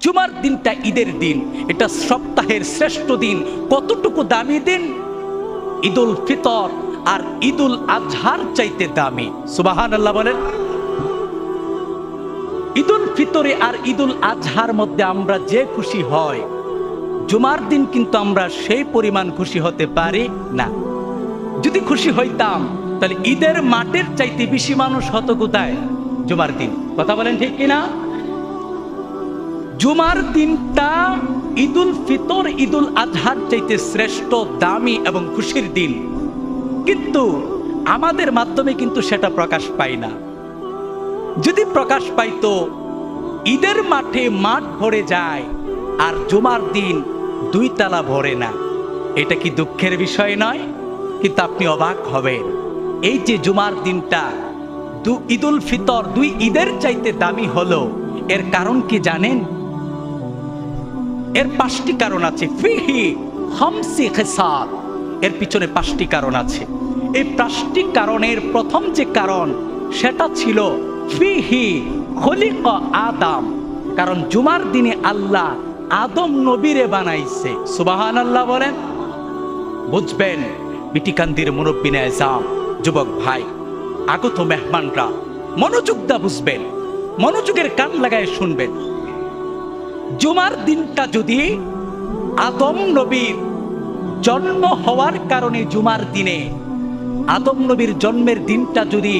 জুমার দিনটা ঈদের দিন, এটা সপ্তাহের শ্রেষ্ঠ দিন। কতটুকু দামি দিন? ঈদুল ফিতর আর ঈদুল আজহার চাইতে দামি। সুবাহান আল্লাহ বলেন। ঈদুল ফিতরে আর ঈদুল আজহার মধ্যে আমরা যে খুশি হয়, জুমার দিন কিন্তু আমরা সেই পরিমাণ খুশি হতে পারি না। যদি খুশি হইতাম, তাহলে ঈদের মাঠের চাইতে বেশি মানুষ হতো কোথায়? জুমার দিন। কথা বলেন ঠিক কিনা? জুমার দিনটা ঈদুল ফিতর, ঈদুল আজহার চাইতে শ্রেষ্ঠ, দামি এবং খুশির দিন। কিন্তু আমাদের মাধ্যমে কিন্তু সেটা প্রকাশ পায় না। যদি প্রকাশ পাইতো, ঈদের মাঠে মাঠ ভরে যায় আর জুমার দিন দুই তালা ভরে না। এটা কি দুঃখের বিষয় নয়? কিন্তু আপনি অবাক হবেন। এই যে জুমার দিনটা, দু ঈদুল ফিতর, দুই ঈদের চাইতে দামি হলো, এর কারণ কি জানেন? এর পাঁচটি কারণ আছে। ফিহি হামসি খেসাদ এর পিছনে পাঁচটি কারণ আছে। এই পাঁচটি কারণের প্রথম যে কারণ, সেটা ছিল ফিহি খলিক আদাম। কারণ জুমার দিনে আল্লাহ আদম নবীরে বানাইছে। সুবাহান আল্লাহ বলেন, বুঝবেন বিটিকান্দির মুরব্বিনে এজাম, যুবক ভাই, আগত মেহমানরা, মনোযোগ দা বুঝবেন, মনোযোগের কান লাগায় শুনবেন। জুমার দিনটা যদি আদম নবীর জন্ম হওয়ার কারণে জুমার দিনে, আদম নবীর জন্মের দিনটা যদি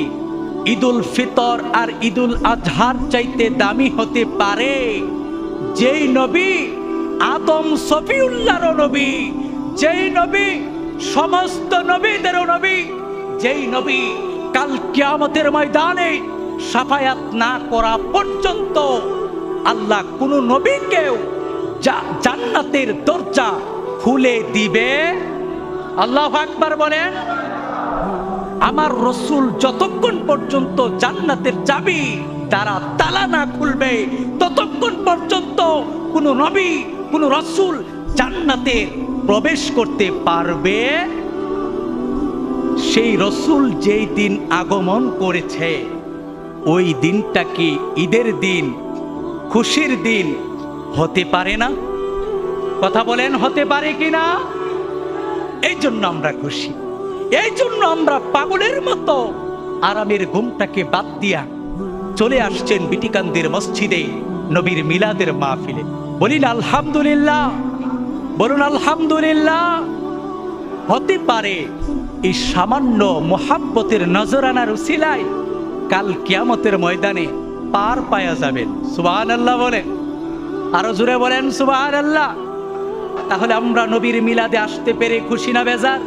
ঈদুল ফিতর আর ঈদুল আজহার চাইতে দামি হতে পারে, যেই নবী আদম সফিউল্লাহর নবী, যেই নবী সমস্ত নবীদেরও নবী, যেই নবী কাল কিয়ামতের ময়দানে সাফায়াত না করা পর্যন্ত আল্লাহ কোন নবীকেও জান্নাতের দরজা খুলে দিবে। আল্লাহ আকবার বলেন, আমার রসুল যতক্ষণ পর্যন্ত জান্নাতের চাবি তারা তালা না খুলবে, ততক্ষণ পর্যন্ত কোন নবী, কোন রসুল জান্নাতে প্রবেশ করতে পারবে। সেই রসুল যেই দিন আগমন করেছে, ওই দিনটা কি ঈদের দিন? খুশির দিন হতে পারে না। কথা বলেন, হতে পারে কি না এই জন্য আমরা খুশি। এই জন্য আমরা পাগলের মতো আরামের ঘুমটাকে বাদ দিয়া চলে আসছেন বিটিকান্দির মসজিদে নবীর মিলাদের মাহফিলে। বলিন আলহামদুলিল্লাহ। বলুন, আলহামদুলিল্লাহ। হতে পারে এই সামান্য মোহাব্বতের নজরানার উসিলায় কাল কিয়ামতের ময়দানে পার পায়া যাবেন সুবাহ আল্লাহ বলেন। আরও জুড়ে বলেন সুবাহ আল্লাহ তাহলে আমরা নবীর মিলাদে আসতে পেরে খুশি না, বেজার?